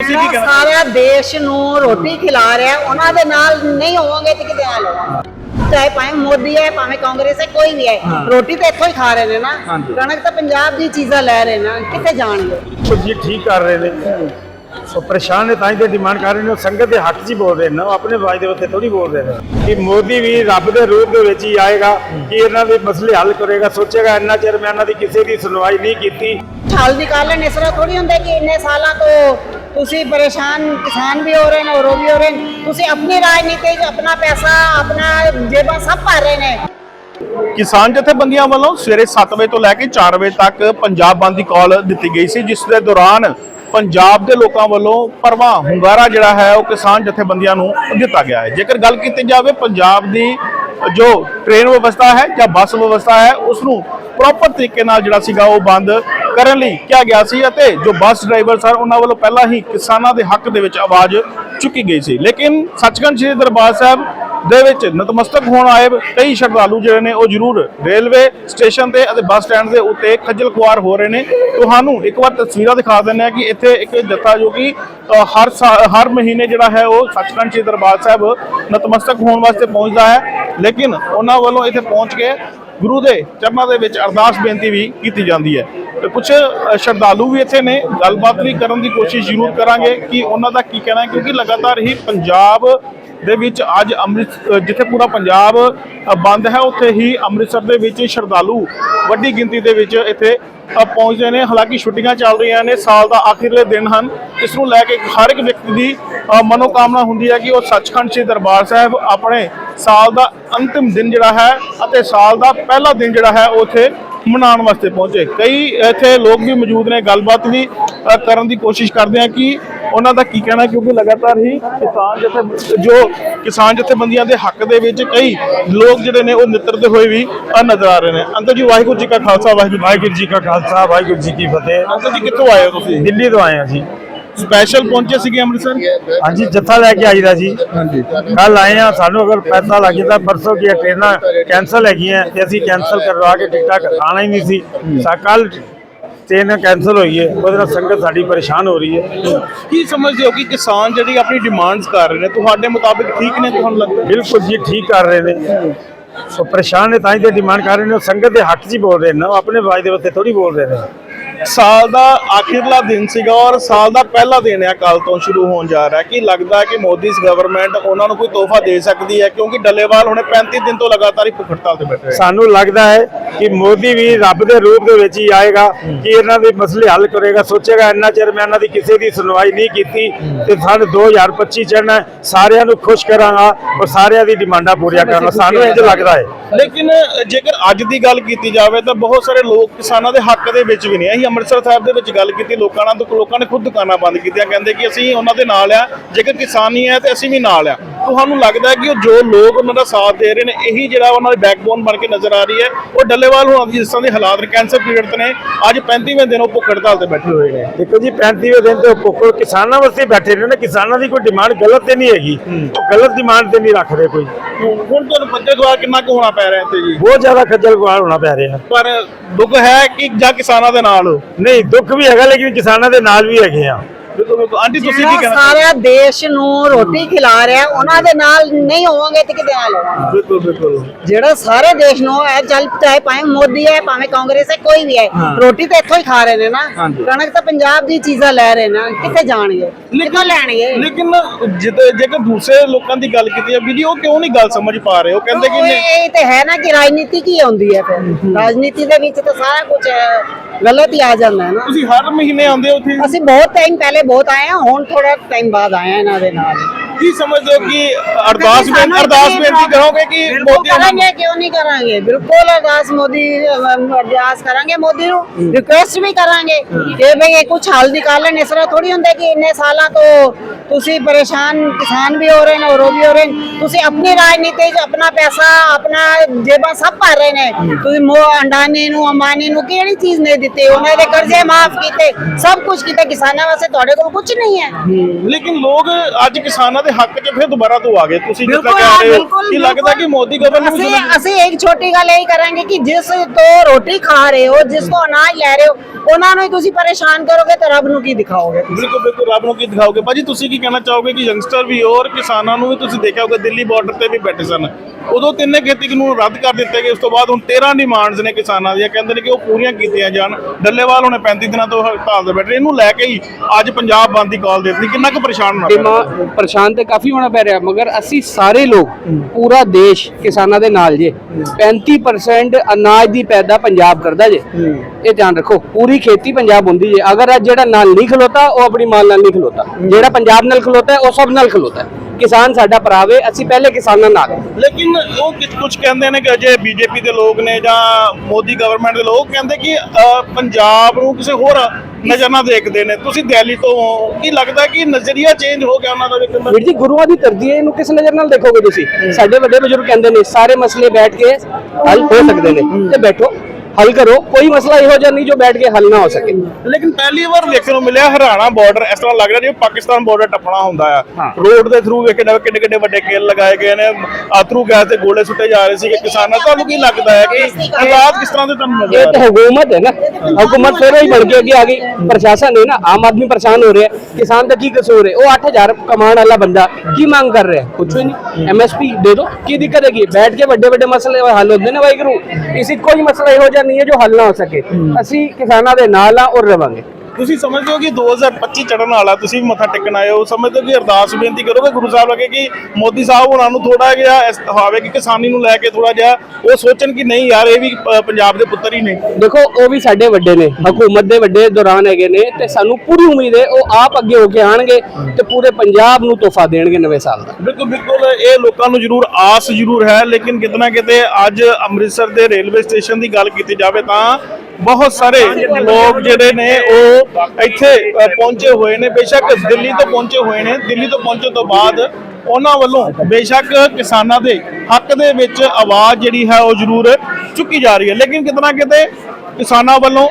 ਜਿਹੜਾ ਸਾਰਾ ਦੇਸ਼ ਨੂੰ ਰੋਟੀ ਖਿਲਾ ਰਿਹਾ ਉਹਨਾਂ ਦੇ ਨਾਲ ਨਹੀਂ ਹੋਵਾਂਗੇ ਤੇ ਕਿਤੇ ਨਾਲ ਹੋਵਾਂਗੇ ਚਾਹੇ ਭਾਵੇਂ ਮੋਦੀ ਹੈ ਭਾਵੇਂ ਕਾਂਗਰਸ ਹੈ ਕੋਈ ਵੀ ਹੈ। ਰੋਟੀ ਤਾਂ ਇੱਥੋਂ ਹੀ ਖਾ ਰਹੇ ਨੇ ਨਾ। ਹਾਂਜੀ। ਕਣਕ ਤਾਂ ਪੰਜਾਬ ਦੀ ਚੀਜ਼ਾਂ ਲੈ ਰਹੇ ਨੇ ਕਿੱਥੇ ਜਾਣਗੇ? ਕੁਝ ਜੀ ਠੀਕ ਕਰ ਰਹੇ ਨੇ। ਉਹ ਪਰੇਸ਼ਾਨ ਨੇ ਤਾਂ ਹੀ ਤੇ ਡਿਮਾਂਡ ਕਰ ਰਹੇ ਨੇ ਉਹ ਸੰਗਤ ਦੇ ਹੱਕ 'ਚ ਹੀ ਬੋਲ ਰਹੇ ਨੇ ਉਹ ਆਪਣੇ ਵਾਅਦੇ ਵਾਸਤੇ ਥੋੜੀ ਬੋਲ ਰਹੇ ਨੇ। ਕਿ ਮੋਦੀ ਵੀ ਰੱਬ ਦੇ ਰੂਪ ਦੇ ਵਿੱਚ ਹੀ ਆਏਗਾ ਕਿ ਇਹਨਾਂ ਦੇ ਮਸਲੇ ਹੱਲ ਕਰੇਗਾ ਸੋਚੇਗਾ ਇੰਨਾ ਚਿਰ ਮੈਂ ਇਹਨਾਂ ਦੀ ਕਿਸੇ ਦੀ ਸੁਣਵਾਈ ਨਹੀਂ ਕੀਤੀ। ਛਾਲ ਨਿਕਾਲਣ ਇਸ ਤਰ੍ਹਾਂ ਥੋੜੀ ਹੁੰਦਾ ਕਿ ਇੰਨੇ ਸਾਲਾਂ ਤੋਂ ਤੁਸੀਂ ਪਰੇਸ਼ਾਨ ਕਿਸਾਨ ਵੀ ਹੋ ਰਹੇ ਨੇ ਔਰ ਵੀ ਹੋ ਰਹੇ ਨੇ, ਤੁਸੀਂ ਆਪਣੀ ਰਾਜਨੀਤੀ 'ਚ ਆਪਣਾ ਪੈਸਾ, ਆਪਣਾ ਜੇਬਾਂ ਸਭ ਭਰ ਰਹੇ ਨੇ। ਕਿਸਾਨ ਜਥੇਬੰਦੀਆਂ ਵੱਲੋਂ ਸਵੇਰੇ 7 ਵਜੇ ਤੋਂ ਲੈ ਕੇ 4 ਵਜੇ ਤੱਕ ਪੰਜਾਬ ਬੰਦ ਦੀ ਕਾਲ ਦਿੱਤੀ ਗਈ ਸੀ, ਜਿਸ ਦੇ ਦੌਰਾਨ ਪੰਜਾਬ ਦੇ ਲੋਕਾਂ ਵੱਲੋਂ ਪਰਵਾ ਹੁੰਗਾਰਾ ਜਿਹੜਾ ਹੈ, ਉਹ ਕਿਸਾਨ ਜਥੇਬੰਦੀਆਂ ਨੂੰ ਦਿੱਤਾ ਗਿਆ ਹੈ। ਜੇਕਰ ਗੱਲ ਕੀਤੀ ਜਾਵੇ ਪੰਜਾਬ ਦੀ ਜੋ ਟ੍ਰੇਨ ਵਿਵਸਥਾ ਹੈ ਜਾਂ ਬੱਸ ਵਿਵਸਥਾ ਹੈ, ਉਸ ਨੂੰ ਪ੍ਰੋਪਰ ਤਰੀਕੇ ਨਾਲ ਜਿਹੜਾ ਸੀਗਾ ਉਹ ਬੰਦ ਕਰਨ ਲਈ ਕਿਹਾ ਗਿਆ ਸੀ ਅਤੇ ਜੋ ਬੱਸ ਡਰਾਈਵਰ ਸਨ, ਉਹਨਾਂ ਵੱਲੋਂ ਪਹਿਲਾਂ ਹੀ ਕਿਸਾਨਾਂ ਦੇ ਹੱਕ ਦੇ ਵਿੱਚ ਆਵਾਜ਼ ਚੁੱਕੀ ਗਈ ਸੀ। ਲੇਕਿਨ ਸੱਚਖੰਡ ਸ੍ਰੀ ਦਰਬਾਰ ਸਾਹਿਬ ਦੇ ਵਿੱਚ ਨਤਮਸਤਕ ਹੋਣ ਆਏ ਕਈ ਸ਼ਰਧਾਲੂ ਜਿਹੜੇ ਨੇ, ਉਹ ਜ਼ਰੂਰ ਰੇਲਵੇ ਸਟੇਸ਼ਨ ਤੇ ਅਤੇ ਬੱਸ ਸਟੈਂਡ ਦੇ ਉੱਤੇ ਖੱਜਲ ਖੁਆਰ ਹੋ ਰਹੇ ਨੇ। ਤੁਹਾਨੂੰ ਇੱਕ ਵਾਰ ਤਸਵੀਰਾਂ ਦਿਖਾ ਦਿੰਦੇ ਆ ਕਿ ਇੱਥੇ ਇੱਕ ਜੱਥਾ ਜੋ ਕਿ ਹਰ ਸਾ- ਹਰ ਮਹੀਨੇ ਜਿਹੜਾ ਹੈ, ਉਹ ਸੱਚਖੰਡ ਸ੍ਰੀ ਦਰਬਾਰ ਸਾਹਿਬ ਨਤਮਸਤਕ ਹੋਣ ਵਾਸਤੇ ਪਹੁੰਚਦਾ ਹੈ। ਲੇਕਿਨ ਉਹਨਾਂ ਵੱਲੋਂ ਇੱਥੇ ਪਹੁੰਚ ਕੇ ਗੁਰੂ ਦੇ ਚਰਨਾਂ ਦੇ ਵਿੱਚ ਅਰਦਾਸ ਬੇਨਤੀ ਵੀ ਕੀਤੀ ਜਾਂਦੀ ਹੈ। ਤੇ ਕੁਝ ਸ਼ਰਧਾਲੂ ਵੀ ਇੱਥੇ ਨੇ। ਗੱਲਬਾਤ ਵੀ ਕਰਨ ਦੀ ਕੋਸ਼ਿਸ਼ ਜ਼ਰੂਰ ਕਰਾਂਗੇ ਕਿ ਉਹਨਾਂ ਦਾ ਕੀ ਕਹਿਣਾ ਹੈ, ਕਿਉਂਕਿ ਲਗਾਤਾਰ ਹੀ ਪੰਜਾਬ ਦੇ ਵਿੱਚ ਅੱਜ ਅੰਮ੍ਰਿਤ ਜਿੱਥੇ ਪੂਰਾ ਪੰਜਾਬ ਬੰਦ ਹੈ, ਉੱਥੇ ਹੀ ਅੰਮ੍ਰਿਤਸਰ ਦੇ ਵਿੱਚ ਸ਼ਰਧਾਲੂ ਵੱਡੀ ਗਿਣਤੀ ਦੇ ਵਿੱਚ ਇੱਥੇ ਪਹੁੰਚਦੇ ਨੇ। ਹਾਲਾਂਕਿ ਛੁੱਟੀਆਂ ਚੱਲ ਰਹੀਆਂ ਨੇ, ਸਾਲ ਦਾ ਆਖਿਰਲੇ ਦਿਨ ਹਨ। ਇਸ ਨੂੰ ਲੈ ਕੇ ਹਰ ਇੱਕ ਵਿਅਕਤੀ ਦੀ ਮਨੋਕਾਮਨਾ ਹੁੰਦੀ ਹੈ ਕਿ ਉਹ ਸੱਚਖੰਡ ਸ੍ਰੀ ਦਰਬਾਰ ਸਾਹਿਬ ਆਪਣੇ ਸਾਲ ਦਾ ਅੰਤਿਮ ਦਿਨ ਜਿਹੜਾ ਹੈ ਅਤੇ ਸਾਲ ਦਾ ਪਹਿਲਾ ਦਿਨ ਜਿਹੜਾ ਹੈ, ਉਹ ਉੱਥੇ ਮਨਾਉਣ ਵਾਸਤੇ ਪਹੁੰਚੇ। ਕਈ ਇੱਥੇ ਲੋਕ ਵੀ ਮੌਜੂਦ ਨੇ ਗੱਲਬਾਤ ਵੀ ਕਰਨ ਦੀ ਕੋਸ਼ਿਸ਼ ਕਰਦੇ ਆ ਕਿ ਉਹਨਾਂ ਦਾ ਕੀ ਕਹਿਣਾ ਕਿਉਂਕਿ ਲਗਾਤਾਰ ਹੀ ਕਿਸਾਨ ਜਥੇ ਜੋ ਕਿਸਾਨ ਜਥੇਬੰਦੀਆਂ ਦੇ ਹੱਕ ਦੇ ਵਿੱਚ ਕਈ ਲੋਕ ਜਿਹੜੇ ਨੇ ਉਹ ਨਿੱਤਰਦੇ ਹੋਏ ਵੀ ਨਜ਼ਰ ਆ ਰਹੇ ਨੇ। ਅੰਕਲ ਜੀ ਵਾਹਿਗੁਰੂ ਜੀ ਕਾ ਖਾਲਸਾ ਵਾਹਿਗੁਰੂ ਵਾਹਿਗੁਰੂ ਜੀ ਕਾ ਖਾਲਸਾ ਵਾਹਿਗੁਰੂ ਜੀ ਕੀ ਫਤਿਹ। ਅੰਕਲ ਜੀ ਕਿੱਥੋਂ ਆਏ ਹੋ ਤੁਸੀਂ? ਦਿੱਲੀ ਤੋਂ ਆਏ ਹਾਂ ਜੀ ਸਪੈਸ਼ਲ ਪਹੁੰਚੇ ਸੀਗੇ ਅੰਮ੍ਰਿਤਸਰ? ਹਾਂਜੀ ਜੱਥਾ ਲੈ ਕੇ ਆਈਦਾ ਜੀ। ਹਾਂਜੀ। ਕੱਲ ਆਏ ਆ ਸਾਨੂੰ ਅਗਰ ਪੈਸਾ ਲੱਗ ਜਾਂਦਾ ਪਰਸੋਂ ਦੀਆਂ ਟ੍ਰੇਨਾਂ ਕੈਨਸਲ ਹੈਗੀਆਂ ਤੇ ਅਸੀਂ ਕੈਨਸਲ ਕਰਵਾ ਕੇ ਟਿਕਟਾਂ ਆਣਾ ਹੀ ਨਹੀਂ ਸੀ। ਸਾ ਕੱਲ ਟ੍ਰੇਨ ਕੈਨਸਲ ਹੋਈ ਹੈ ਉਹਦੇ ਨਾਲ ਸੰਗਤ ਸਾਡੀ ਪਰੇਸ਼ਾਨ ਹੋ ਰਹੀ ਹੈ। ਕੀ ਸਮਝਦੇ ਹੋ ਕਿ ਕਿਸਾਨ ਜਿਹੜੀ ਆਪਣੀ ਡਿਮਾਂਡਸ ਕਰ ਰਹੇ ਨੇ ਤੁਹਾਡੇ ਮੁਤਾਬਿਕ ਠੀਕ ਨੇ ਤੁਹਾਨੂੰ ਲੱਗਦਾ? ਬਿਲਕੁਲ ਜੀ ਠੀਕ ਕਰ ਰਹੇ ਨੇ। ਉਹ ਪਰੇਸ਼ਾਨ ਨੇ ਤਾਂ ਹੀ ਤੇ ਡਿਮਾਂਡ ਕਰ ਰਹੇ ਨੇ ਸੰਗਤ ਦੇ ਹੱਕ 'ਚ ਹੀ ਬੋਲ ਰਹੇ ਨੇ ਉਹ ਆਪਣੇ ਵਾਅਦੇ ਵਾਸਤੇ ਥੋੜੀ ਬੋਲ ਰਹੇ ਨੇ। ਸਾਲ ਦਾ ਆਖਿਰਲਾ ਦਿਨ ਸੀਗਾ ਔਰ ਸਾਲ ਦਾ ਪਹਿਲਾ ਦਿਨ ਹੈ ਕੱਲ ਤੋਂ ਸ਼ੁਰੂ ਹੋਣ ਜਾ ਰਿਹਾ ਕੀ ਲੱਗਦਾ ਹੈ ਕਿ ਮੋਦੀ ਗਵਰਨਮੈਂਟ ਉਹਨਾਂ ਨੂੰ ਕੋਈ ਤੋਹਫਾ ਦੇ ਸਕਦੀ ਹੈ? ਕਿਉਂਕਿ ਡੱਲੇਵਾਲ ਹੁਣੇ 35 ਦਿਨ ਤੋਂ ਲਗਾਤਾਰ ਹੀ ਭੁੱਖ ਹੜਤਾਲ ਤੇ ਬੈਠੇ ਹੋਏ ਸਾਨੂੰ ਲੱਗਦਾ ਹੈ ਕਿ ਮੋਦੀ ਵੀ ਰੱਬ ਦੇ ਰੂਪ ਦੇ ਵਿੱਚ ਹੀ ਆਏਗਾ ਕਿ ਇਹਨਾਂ ਦੇ ਮਸਲੇ ਹੱਲ ਕਰੇਗਾ ਸੋਚੇਗਾ ਇੰਨਾ ਚਿਰ ਮੈਂ ਇਹਨਾਂ ਦੀ ਕਿਸੇ ਦੀ ਸੁਣਵਾਈ ਨਹੀਂ ਕੀਤੀ ਤੇ ਸਾਲ 2025 ਚੜਨਾ ਸਾਰਿਆਂ ਨੂੰ ਖੁਸ਼ ਕਰਾਂਗਾ ਔਰ ਸਾਰਿਆਂ ਦੀ ਡਿਮਾਂਡਾਂ ਪੂਰੀਆਂ ਕਰਾਂਗਾ। ਸਾਨੂੰ ਇੰਜ ਲੱਗਦਾ ਹੈ। ਲੇਕਿਨ ਜੇਕਰ ਅੱਜ ਦੀ ਗੱਲ ਕੀਤੀ ਜਾਵੇ ਤਾਂ ਬਹੁਤ ਸਾਰੇ ਲੋਕ ਕਿਸਾਨਾਂ ਦੇ ਹੱਕ ਦੇ ਵਿੱਚ ਵੀ ਨੇ। ਅਸੀਂ ਅੰਮ੍ਰਿਤਸਰ ਸਾਹਿਬ ਦੇ ਵਿੱਚ ਗੱਲ ਕੀਤੀ ਲੋਕਾਂ ਨਾਲ ਤਾਂ ਲੋਕਾਂ ਨੇ ਖੁਦ ਦੁਕਾਨਾਂ ਬੰਦ ਕੀਤੀਆਂ। ਕਹਿੰਦੇ ਕਿ ਅਸੀਂ ਉਹਨਾਂ ਦੇ ਨਾਲ ਆ ਜੇਕਰ ਕਿਸਾਨ ਨਹੀਂ ਹੈ ਤੇ ਅਸੀਂ ਵੀ ਨਾਲ ਆ। ਤੁਹਾਨੂੰ ਲੱਗਦਾ ਕਿ ਉਹ ਜੋ ਲੋਕ ਉਹਨਾਂ ਦਾ ਸਾਥ ਦੇ ਰਹੇ ਨੇ ਇਹੀ ਜਿਹੜਾ ਉਹਨਾਂ ਦੀ ਬੈਕਬੋਨ ਬਣ ਕੇ ਨਜ਼ਰ ਆ ਰਹੀ ਹੈ? ਉਹ ਡੱਲੇਵਾਲ ਹੋਣਾ ਜਿਸ ਤਰ੍ਹਾਂ ਦੇ ਹਾਲਾਤ ਨੇ ਕੈਂਸਰ ਪੀੜਤ ਨੇ ਅੱਜ 35ਵੇਂ ਦਿਨ ਉਹ ਭੁੱਖ ਹੜਤਾਲ ਤੇ ਬੈਠੇ ਹੋਏ ਨੇ। ਦੇਖੋ ਜੀ 35ਵੇਂ ਦਿਨ ਤੇ ਭੁੱਖ ਕਿਸਾਨਾਂ ਵਾਸਤੇ ਬੈਠੇ ਨੇ ਨਾ ਕਿਸਾਨਾਂ ਦੀ ਕੋਈ ਡਿਮਾਂਡ ਗਲਤ ਤੇ ਨਹੀਂ ਹੈਗੀ। ਉਹ ਗਲਤ ਡਿਮਾਂਡ ਤੇ ਨਹੀਂ ਰੱਖ ਰਹੇ ਕੋਈ। ਹੁਣ ਤੁਹਾਨੂੰ ਪੱਤੇ ਖਵਾ ਕਿੰਨਾ ਕੁ ਹੋਣਾ ਪੈ ਰਿਹਾ ਇੱਥੇ ਜੀ। ਬਹੁਤ ਜ਼ਿਆਦਾ ਖੱਜਲ ਖੁਆਰ ਹੋਣਾ ਪੈ ਰਿਹਾ। ਪਰ ਦੁੱਖ ਹੈ ਕਿ ਜਾਂ ਕਿਸਾਨਾਂ ਦੇ ਨਾਲ? ਹੋ ਨਹੀਂ ਦੁੱਖ ਵੀ ਹੈਗਾ ਲੇਕਿਨ ਕਿਸਾਨਾਂ ਦੇ ਨਾਲ ਵੀ ਹੈਗੇ ਆ। ਬਿਲਕੁਲ ਆਂਟੀ ਤੁਸੀਂ ਕੀ ਜਿਹੜਾ ਕਹਿਣਾ? ਸਾਰਾ ਦੇਸ਼ ਨੂੰ ਰੋਟੀ ਖਿਲਾ ਰਿਹਾ ਉਹਨਾਂ ਦੇ ਨਾਲ ਨਹੀਂ ਹੋਵਾਂਗੇ ਤੇ ਕਿਤੇ ਨਾਲ ਹੋਵਾਂਗੇ? ਬਿਲਕੁਲ ਬਿਲਕੁਲ। ਜਿਹੜਾ ਸਾਰੇ ਦੇਸ਼ ਨੂੰ ਹੈ ਚੱਲ ਚਾਹੇ ਭਾਵੇਂ ਮੋਦੀ ਹੈ ਭਾਵੇਂ ਕਾਂਗਰਸ ਹੈ ਕੋਈ ਵੀ ਹੈ ਰੋਟੀ ਤਾਂ ਇੱਥੋਂ ਹੀ ਖਾ ਰਹੇ ਨੇ ਨਾ। ਹਾਂਜੀ। ਕਣਕ ਤਾਂ ਪੰਜਾਬ ਦੀ ਚੀਜ਼ਾਂ ਲੈ ਰਹੇ ਨੇ ਕਿੱਥੇ ਜਾਣਗੇ? ਕਿੱਥੋਂ ਲੈਣਗੇ? ਲੇਕਿਨ ਜਿੱਦ- ਜੇਕਰ ਦੂਸਰੇ ਲੋਕਾਂ ਦੀ ਗੱਲ ਕੀਤੀ ਜਾਵੇ ਉਹ ਕਿਉਂ ਨਹੀਂ ਗੱਲ ਸਮਝ ਪਾ ਰਹੇ? ਉਹ ਕਹਿੰਦੇ ਕਿ ਉਹ ਨਹੀਂ। ਇਹ ਤੇ ਹੈ ਨਾ ਕਿ ਰਾਜਨੀਤੀ ਕੀ ਹੁੰਦੀ ਹੈ ਫਿਰ? ਰਾਜਨੀਤੀ ਦੇ ਵਿੱਚ ਤਾਂ ਸਾਰਾ ਕੁਝ ਗਲਤ ਹੀ ਆ ਜਾਂਦਾ ਹੈ ਨਾ। ਤੁਸੀਂ ਹਰ ਮਹੀਨੇ ਆਉਂਦੇ ਹੋ ਉੱਥੇ? ਅਸੀਂ ਬਹੁਤ ਟਾਈਮ ਪਹਿਲੇ ਬਹੁਤ ਆਏ ਹਾਂ ਹੁਣ ਥੋੜਾ ਟਾਈਮ ਬਾਅਦ ਆਏ ਹਾਂ ਇਹਨਾਂ ਦੇ ਨਾਲ। ਕੀ ਸਮਝਦੇ ਹੋ ਕਿ ਅਰਦਾਸ ਬੇਨ ਅਰਦਾਸ ਬੇਨਤੀ ਕਰੋਗੇ ਕਿ ਮੋਦੀ ਕਰਾਂਗੇ ਕਿਉਂ ਨਹੀਂ ਕਰਾਂਗੇ? ਬਿਲਕੁਲ ਅਰਦਾਸ ਮੋਦੀ ਅਰਦਾਸ ਕਰਾਂਗੇ ਮੋਦੀ ਨੂੰ। ਰਿਕੁਐਸਟ ਵੀ ਕਰਾਂਗੇ। ਕਿ ਭਈ ਇਹ ਕੁਝ ਹੱਲ ਨਿਕਾਲਣ ਇਸ ਤਰ੍ਹਾਂ ਥੋੜੀ ਹੁੰਦਾ ਕਿ ਇੰਨੇ ਸਾਲਾਂ ਤੋਂ ਤੁਸੀਂ ਪਰੇਸ਼ਾਨ ਕਿਸਾਨ ਵੀ ਹੋ ਰਹੇ ਨੇ ਔਰ ਉਹ ਵੀ ਹੋ ਰਹੇ ਤੁਸੀਂ ਆਪਣੀ ਰਾਜਨੀਤੀ 'ਚ ਆਪਣਾ ਪੈਸਾ ਆਪਣਾ ਜੇਬਾਂ ਸਭ ਭਰ ਰਹੇ ਨੇ। ਤੁਸੀਂ ਮੋ ਅੰਡਾਨੀ ਨੂੰ ਅੰਬਾਨੀ ਨੂੰ ਕਿਹੜੀ ਚੀਜ਼ ਨਹੀਂ ਦਿੱਤੀ? ਉਹਨਾਂ ਦੇ ਕਰਜ਼ੇ ਮਾਫ ਕੀਤੇ। ਸਭ ਕੁਝ ਕੀਤਾ। ਕਿਸਾਨਾਂ ਵਾਸਤੇ ਤੁਹਾਡੇ ਕੋਲ ਕੁਝ ਨਹੀਂ ਹੈ। ਲੇਕਿਨ ਲੋਕ ਅੱਜ ਕਿਸਾਨਾਂ ਦੇ ਹੱਕ 'ਚ ਫਿਰ ਦੁਬਾਰਾ ਤੋਂ ਆ ਗਏ। ਤੁਸੀਂ ਜਿੱਦਾਂ ਕਹਿ ਰਹੇ ਹੋ ਕਿ ਲੱਗਦਾ ਕਿ ਮੋਦੀ ਗਵਰਨਮੈਂਟ ਅਸੀਂ ਨੂੰ ਅਸੀਂ ਇੱਕ ਛੋਟੀ ਗੱਲ ਇਹ ਕਰਾਂਗੇ ਕਿ ਜਿਸ ਤੋਂ ਰੋਟੀ ਖਾ ਰਹੇ ਹੋ ਜਿਸ ਤੋਂ ਅਨਾਜ ਲੈ ਰਹੇ ਹੋ ਉਹਨਾਂ ਨੂੰ ਹੀ ਤੁਸੀਂ ਪਰੇਸ਼ਾਨ ਕਰੋਗੇ ਤਾਂ ਰੱਬ ਨੂੰ ਕੀ ਦਿਖਾਓਗੇ ਬਿਲਕੁਲ ਬਿਲਕੁਲ ਰੱਬ ਨੂੰ ਕੀ ਦਿਖਾਓਗੇ? ਭਾਜੀ ਤੁਸੀਂ ਕੀ ਕਹਿਣਾ ਚਾਹੋਗੇ ਕਿ ਯੰਗਸਟਰ ਵੀ ਔਰ ਕਿਸਾਨਾਂ ਨੂੰ ਵੀ ਤੁਸੀਂ ਦੇਖਿਆ ਹੋਗਾ ਦਿੱਲੀ ਬਾਰਡਰ ਤੇ ਵੀ ਬੈਠੇ ਸਨ। ਉਦੋਂ ਤਿੰਨੇ ਖੇਤੀ ਕਾਨੂੰਨ ਰੱਦ ਕਰ ਦਿੱਤੇ ਗਏ ਉਸ ਤੋਂ ਬਾਅਦ ਹੁਣ 13 ਡਿਮਾਂਡਸ ਨੇ ਕਿਸਾਨਾਂ ਦੀਆਂ ਕਹਿੰਦੇ ਨੇ ਕਿ ਉਹ ਪੂਰੀਆਂ ਕੀਤੀਆਂ ਜਾਣ। ਡੱਲੇਵਾਲ ਹੁਣੇ 35 ਦਿਨਾਂ ਤੋਂ ਹੜਤਾਲ ਤੇ ਬੈਠੇ ਇਹਨੂੰ ਲੈ ਕੇ ਹੀ ਅੱਜ ਪੰਜਾਬ ਬੰਦ ਦੀ ਕਾਲ ਦੇ ਦਿੱਤੀ। ਕਿੰਨਾ ਕੁ ਪਰੇਸ਼ਾਨ ਹੋਣਾ ਪਿਆ? ਪਰੇਸ਼ਾਨ ਤੇ ਕਾਫੀ ਹੋਣਾ ਪੈ ਰਿਹਾ, ਮਗਰ ਅਸੀਂ ਸਾਰੇ ਲੋਕ, ਪੂਰਾ ਦੇਸ਼ ਕਿਸਾਨਾਂ ਦੇ ਨਾਲ ਜੇ। 35% ਅਨਾਜ ਦੀ ਪੈਦਾ ਪੰਜਾਬ ਕਰਦਾ ਜੇ। ਇਹ ਧਿਆਨ ਰੱਖੋ, ਪੂਰੀ ਖੇਤੀ ਪੰਜਾਬ ਹੁੰਦੀ ਜੇ। ਅਗਰ ਅੱਜ ਜਿਹੜਾ ਨਾਲ ਨਹੀਂ ਖਲੋਤਾ, ਉਹ ਆਪਣੀ ਮਾਲ ਨਾਲ ਨਹੀਂ ਖਲੋਤਾ। ਜਿਹੜਾ ਪੰਜਾਬ ਨਾਲ ਖਲੋਤਾ, ਉਹ ਸਭ ਨਾਲ ਖਲੋਤਾ। ਕਿਸਾਨ ਸਾਡਾ ਭਰਾਵੇ ਅਸੀਂ ਪਹਿਲੇ ਕਿਸਾਨਾਂ ਨਾਲ। ਲੇਕਿਨ ਉਹ ਕੁਝ ਕਹਿੰਦੇ ਨੇ ਕਿ ਅਜੇ ਬੀਜੇਪੀ ਦੇ ਲੋਕ ਨੇ ਜਾਂ ਮੋਦੀ ਗਵਰਨਮੈਂਟ ਦੇ ਲੋਕ ਕਹਿੰਦੇ ਕਿ ਪੰਜਾਬ ਨੂੰ ਕਿਸੇ ਹੋਰ ਨਜ਼ਰ ਨਾਲ ਦੇਖਦੇ ਨੇ। ਤੁਸੀਂ ਦਿੱਲੀ ਤੋਂ ਹੋ। ਕੀ ਲੱਗਦਾ ਕਿ ਨਜ਼ਰੀਆ ਚੇਂਜ ਹੋ ਗਿਆ ਉਹਨਾਂ ਦਾ? ਵੀਰ ਜੀ ਗੁਰੂਆਂ ਦੀ ਧਰਤੀ ਹੈ ਇਹਨੂੰ ਕਿਸ ਨਜ਼ਰ ਨਾਲ ਦੇਖੋਗੇ ਤੁਸੀਂ? ਸਾਡੇ ਵੱਡੇ ਬਜ਼ੁਰਗ ਕਹਿੰਦੇ ਨੇ ਸਾਰੇ ਮਸਲੇ ਬੈਠ ਕੇ ਹੱਲ ਹੋ ਸਕਦੇ ਨੇ। ਤੇ ਬੈਠੋ। ਹੱਲ ਕਰੋ। ਕੋਈ ਮਸਲਾ ਇਹੋ ਜਿਹਾ ਨਹੀਂ ਜੋ ਬੈਠ ਕੇ ਹੱਲ ਨਾ ਹੋ ਸਕੇ। ਲੇਕਿਨ ਪਹਿਲੀ ਵਾਰ ਵੇਖਣ ਨੂੰ ਮਿਲਿਆ ਹਰਿਆਣਾ ਬਾਰਡਰ ਇਸ ਤਰ੍ਹਾਂ ਲੱਗ ਰਿਹਾ ਜਿਵੇਂ ਪਾਕਿਸਤਾਨ ਬਾਰਡਰ ਟੱਪਣਾ ਹੁੰਦਾ ਆ। ਰੋਡ ਦੇ ਥਰੂ ਵੇਖੇ ਨਾ ਕਿੰਨੇ ਕਿੰਨੇ ਵੱਡੇ ਕੇਲ ਲਗਾਏ ਗਏ ਨੇ। ਆਤਰੂ ਗੈਸ ਦੇ ਗੋਲੇ ਸੁੱਟੇ ਜਾ ਰਹੇ ਸੀ ਕਿ ਕਿਸਾਨਾਂ। ਤੁਹਾਨੂੰ ਕੀ ਲੱਗਦਾ ਹੈ ਕਿ ਹਾਲਾਤ ਕਿਸ ਤਰ੍ਹਾਂ ਦੇ ਤੁਹਾਨੂੰ ਨਜ਼ਰ ਇਹ ਤਾਂ ਹਕੂਮਤ ਹੈ ਨਾ। ਹਕੂਮਤ ਫਿਰ ਹੀ ਬਣ ਕੇ ਅੱਗੇ ਆ ਗਈ। ਪ੍ਰਸ਼ਾਸਨ ਹੈ ਨਾ। ਆਮ ਆਦਮੀ ਪਰੇਸ਼ਾਨ ਹੋ ਰਿਹਾ। ਕਿਸਾਨ ਦਾ ਕੀ ਕਸੂਰ ਹੈ? ਉਹ 8000 ਕਮਾਉਣ ਵਾਲਾ ਬੰਦਾ ਕੀ ਮੰਗ ਕਰ ਰਿਹਾ? ਕੁਝ ਵੀ ਨਹੀਂ। ਐਮਐਸਪੀ ਦੇ ਦਿਓ। ਕੀ ਦਿੱਕਤ ਹੈਗੀ? ਬੈਠ ਕੇ ਵੱਡੇ ਵੱਡੇ ਮਸਲੇ ਹੱਲ ਹੁੰਦੇ ਨੇ ਵਾਹਿਗੁਰੂ। ਇਸੇ ਕੋਈ ਮਸਲਾ ਇਹੋ ਜਿਹਾ ਨਹੀਂ ਹੈ ਜੋ ਹੱਲ ਨਾ ਹੋ ਸਕੇ। ਅਸੀਂ ਕਿਸਾਨਾਂ ਦੇ ਨਾਲ ਆ ਔਰ ਰਵਾਂਗੇ। ਤੁਸੀਂ ਸਮਝਦੇ ਹੋ ਕਿ 2025 ਚੜਨ ਵਾਲਾ ਤੁਸੀਂ ਵੀ ਮੱਥਾ ਟੇਕਣ ਆਏ ਹੋ? ਸਮਝਦੇ ਹੋ ਕਿ ਅਰਦਾਸ ਬੇਨਤੀ ਕਰੋਗੇ ਗੁਰੂ ਸਾਹਿਬ ਅੱਗੇ ਕਿ ਮੋਦੀ ਸਾਹਿਬ ਉਹਨਾਂ ਨੂੰ ਥੋੜਾ ਜਿਹਾ ਇਸ ਹੋਵੇ ਕਿ ਕਿਸਾਨੀ ਨੂੰ ਲੈ ਕੇ ਥੋੜਾ ਜਿਹਾ ਉਹ ਸੋਚਣ ਕਿ ਨਹੀਂ ਯਾਰ ਇਹ ਵੀ ਪੰਜਾਬ ਦੇ ਪੁੱਤਰ ਹੀ ਨੇ। ਦੇਖੋ ਉਹ ਵੀ ਸਾਡੇ ਵੱਡੇ ਨੇ ਹਕੂਮਤ ਦੇ ਵੱਡੇ ਦੌਰਾਨ ਹੈਗੇ ਨੇ ਤੇ ਸਾਨੂੰ ਪੂਰੀ ਉਮੀਦ ਹੈ ਉਹ ਆਪ ਅੱਗੇ ਹੋ ਕੇ ਆਣਗੇ ਤੇ ਪੂਰੇ ਪੰਜਾਬ ਨੂੰ ਤੋਹਫਾ ਦੇਣਗੇ ਨਵੇਂ ਸਾਲ ਦਾ। ਬਿਲਕੁਲ ਬਿਲਕੁਲ ਇਹ ਲੋਕਾਂ ਨੂੰ ਜ਼ਰੂਰ ਆਸ ਜ਼ਰੂਰ ਹੈ ਲੇਕਿਨ ਕਿਤਨਾ ਕਿਤੇ ਅੱਜ ਅੰਮ੍ਰਿਤਸਰ ਦੇ ਰੇਲਵੇ ਸਟੇਸ਼ਨ ਦੀ ਗੱਲ ਕੀਤੀ ਜਾਵੇ ਤਾਂ ਬਹੁਤ ਸਾਰੇ ਲੋਕ ਜਿਹੜੇ ਨੇ ਉਹ ਇੱਥੇ ਪਹੁੰਚੇ ਹੋਏ ਨੇ। ਬੇਸ਼ੱਕ ਦਿੱਲੀ ਤੋਂ ਪਹੁੰਚੇ ਹੋਏ ਨੇ। ਦਿੱਲੀ ਤੋਂ ਪਹੁੰਚਣ ਤੋਂ ਬਾਅਦ ਉਹਨਾਂ ਵੱਲੋਂ ਬੇਸ਼ੱਕ ਕਿਸਾਨਾਂ ਦੇ ਹੱਕ ਦੇ ਵਿੱਚ ਆਵਾਜ਼ ਜਿਹੜੀ ਹੈ ਉਹ ਜ਼ਰੂਰ ਚੁੱਕੀ ਜਾ ਰਹੀ ਹੈ। ਲੇਕਿਨ ਕਿਤਨਾ ਕਿਤੇ ਕਿਸਾਨਾਂ ਵੱਲੋਂ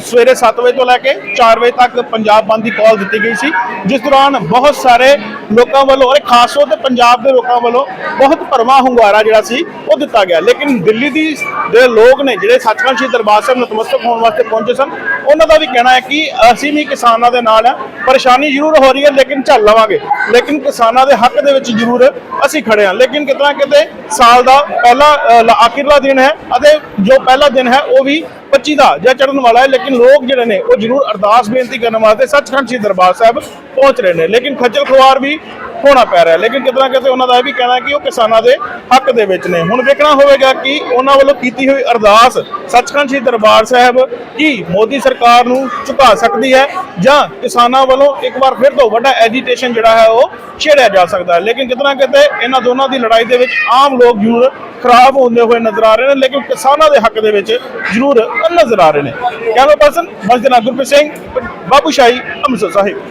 ਸਵੇਰੇ 7 ਵਜੇ ਤੋਂ ਲੈ ਕੇ 4 ਵਜੇ ਤੱਕ ਪੰਜਾਬ ਬੰਦ ਦੀ ਕਾਲ ਦਿੱਤੀ ਗਈ ਸੀ, ਜਿਸ ਦੌਰਾਨ ਬਹੁਤ ਸਾਰੇ ਲੋਕਾਂ ਵੱਲੋਂ ਔਰ ਖਾਸ ਤੌਰ ਤੇ ਪੰਜਾਬ ਦੇ ਲੋਕਾਂ ਵੱਲੋਂ ਬਹੁਤ ਭਰਵਾਂ ਹੁੰਗਾਰਾ ਜਿਹੜਾ ਸੀ, ਉਹ ਦਿੱਤਾ ਗਿਆ। ਲੇਕਿਨ ਦਿੱਲੀ ਦੀ ਦੇ ਲੋਕ ਨੇ ਜਿਹੜੇ ਸੱਚਖੰਡ ਸ਼੍ਰੀ ਦਰਬਾਰ ਸਾਹਿਬ ਨਤਮਸਤਕ ਹੋਣ ਵਾਸਤੇ ਪਹੁੰਚੇ ਸਨ, ਉਹਨਾਂ ਦਾ ਵੀ ਕਹਿਣਾ ਹੈ ਕਿ ਅਸੀਂ ਵੀ ਕਿਸਾਨਾਂ ਦੇ ਨਾਲ ਹਾਂ, ਪਰੇਸ਼ਾਨੀ ਜ਼ਰੂਰ ਹੋ ਰਹੀ ਹੈ, ਲੇਕਿਨ ਝੱਲ ਲਵਾਂਗੇ। ਲੇਕਿਨ ਕਿਸਾਨਾਂ ਦੇ ਹੱਕ ਦੇ ਵਿੱਚ ਜ਼ਰੂਰ ਅਸੀਂ ਖੜੇ ਹਾਂ। ਲੇਕਿਨ ਕਿਤਨਾ ਕਿਤੇ ਸਾਲ ਦਾ ਪਹਿਲਾ ਆਖਿਰਲਾ ਦਿਨ ਹੈ ਅਤੇ ਜੋ ਪਹਿਲਾ ਦਿਨ ਹੈ, ਉਹ ਵੀ 25 ਦਾ ਜਾਂ ਚੜਨ ਵਾਲਾ ਹੈ, ਲੇਕਿਨ ਲੋਕ ਜਿਹੜੇ ਨੇ, ਉਹ ਜ਼ਰੂਰ ਅਰਦਾਸ ਬੇਨਤੀ ਕਰਨ ਵਾਸਤੇ ਸੱਚਖੰਡ ਸ੍ਰੀ ਦਰਬਾਰ ਸਾਹਿਬ ਪਹੁੰਚ ਰਹੇ ਨੇ। ਲੇਕਿਨ ਖੱਜਲ ਖੁਆਰ ਵੀ ਹੋਣਾ ਪੈ ਰਿਹਾ। ਹੈ। ਲੇਕਿਨ ਕਿਤਨਾ ਕਿਤੇ ਉਹਨਾਂ ਦਾ ਇਹ ਵੀ ਕਹਿਣਾ ਕਿ ਉਹ ਕਿਸਾਨਾਂ ਦੇ ਹੱਕ ਦੇ ਵਿੱਚ ਨੇ। ਹੁਣ ਵੇਖਣਾ ਹੋਵੇਗਾ ਕਿ ਉਹਨਾਂ ਵੱਲੋਂ ਕੀਤੀ ਹੋਈ ਅਰਦਾਸ ਸੱਚਖੰਡ ਸ੍ਰੀ ਦਰਬਾਰ ਸਾਹਿਬ ਕੀ ਮੋਦੀ ਸਰਕਾਰ ਨੂੰ ਝੁਕਾ ਸਕਦੀ ਹੈ ਜਾਂ ਕਿਸਾਨਾਂ ਵੱਲੋਂ ਇੱਕ ਵਾਰ ਫਿਰ ਤੋਂ ਵੱਡਾ ਐਜੀਟੇਸ਼ਨ ਜਿਹੜਾ ਹੈ ਉਹ ਛੇੜਿਆ ਜਾ ਸਕਦਾ ਹੈ। ਲੇਕਿਨ ਕਿਤਨਾ ਕਿਤੇ ਇਹਨਾਂ ਦੋਨਾਂ ਦੀ ਲੜਾਈ ਦੇ ਵਿੱਚ ਆਮ ਲੋਕ ਜ਼ਰੂਰ ਖਰਾਬ ਹੁੰਦੇ ਹੋਏ ਨਜ਼ਰ ਆ ਰਹੇ ਨੇ, ਲੇਕਿਨ ਕਿਸਾਨਾਂ ਦੇ ਹੱਕ ਦੇ ਵਿੱਚ ਜ਼ਰੂਰ ਨਜ਼ਰ ਆ ਰਹੇ ਨੇ। ਕੈਮਰਾ ਪਰਸਨ ਮਸਜਿਦ ਗੁਰਪ੍ਰੀਤ ਸਿੰਘ, ਬਾਬੂ ਸ਼ਾਹੀ, ਅੰਮ੍ਰਿਤਸਰ ਸਾਹਿਬ।